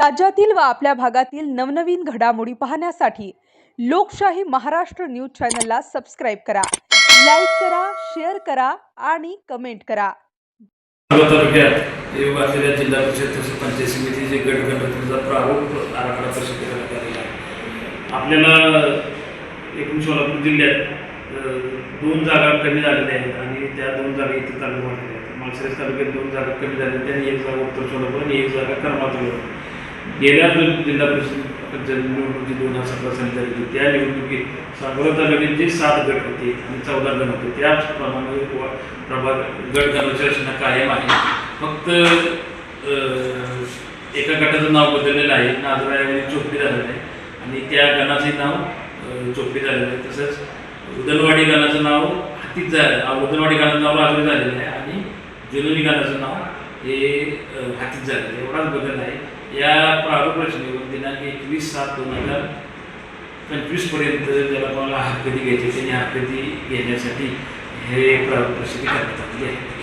राज्यातील व आपल्या भागातील नवनवीन घडामोडी पाहण्यासाठी लोकशाही महाराष्ट्र न्यूज चॅनलला सबस्क्राईब करा लाईक करा शेअर करा आणि कमेंट करा. तालुक्यात येऊ असलेल्या जिल्हा परिषद तसेच पंचायत समितीचे गट गणपतीचा प्रारूप आराखडा प्रसिद्ध करण्यात आलेला आहे. आपल्याला एकूण सोलापूर जिल्ह्यात दोन जागा कमी झालेल्या आहेत आणि त्या दोन जागा इथे चालू वाढलेल्या आहेत. माळशिरस तालुक्यात दोन जागा कमी झाल्या त्यांनी एक जागा उत्तर सोलापूर आणि एक जागा करमातूर गेल्या जिल्हा परिषद पंचायत निवडणुकी दोन हजार सतरा साली झाली होती. त्या निवडणुकीत सांगोला तालुक्यात जे सात गट होते आणि चौदा गण होते त्याचप्रमाणे व- प्रभाग गट गणाची रचना कायम आहे. फक्त एका गटाचं नाव बदललेलं आहे. नाजराऐवजी चोपडी झालेलं आहे. आणि त्या गणाचे नाव चोपडी झालेलं आहे. तसंच उदलवाडी गणाचं नाव हातीच झालं अं, उदलवाडी गणाचं नाव राजूरी झालेलं आहे. आणि जुलुनी गणाचं नाव हे हातीत झालं एवढाच बदल आहे. या प्रारूप रचनेवर दिनांक एकवीस सात दोन हजार पंचवीसपर्यंत ज्याला कोणाला हरकती घ्यायची त्यांनी हरकती घेण्यासाठी हे प्रारूप रचने करण्यात आली आहे.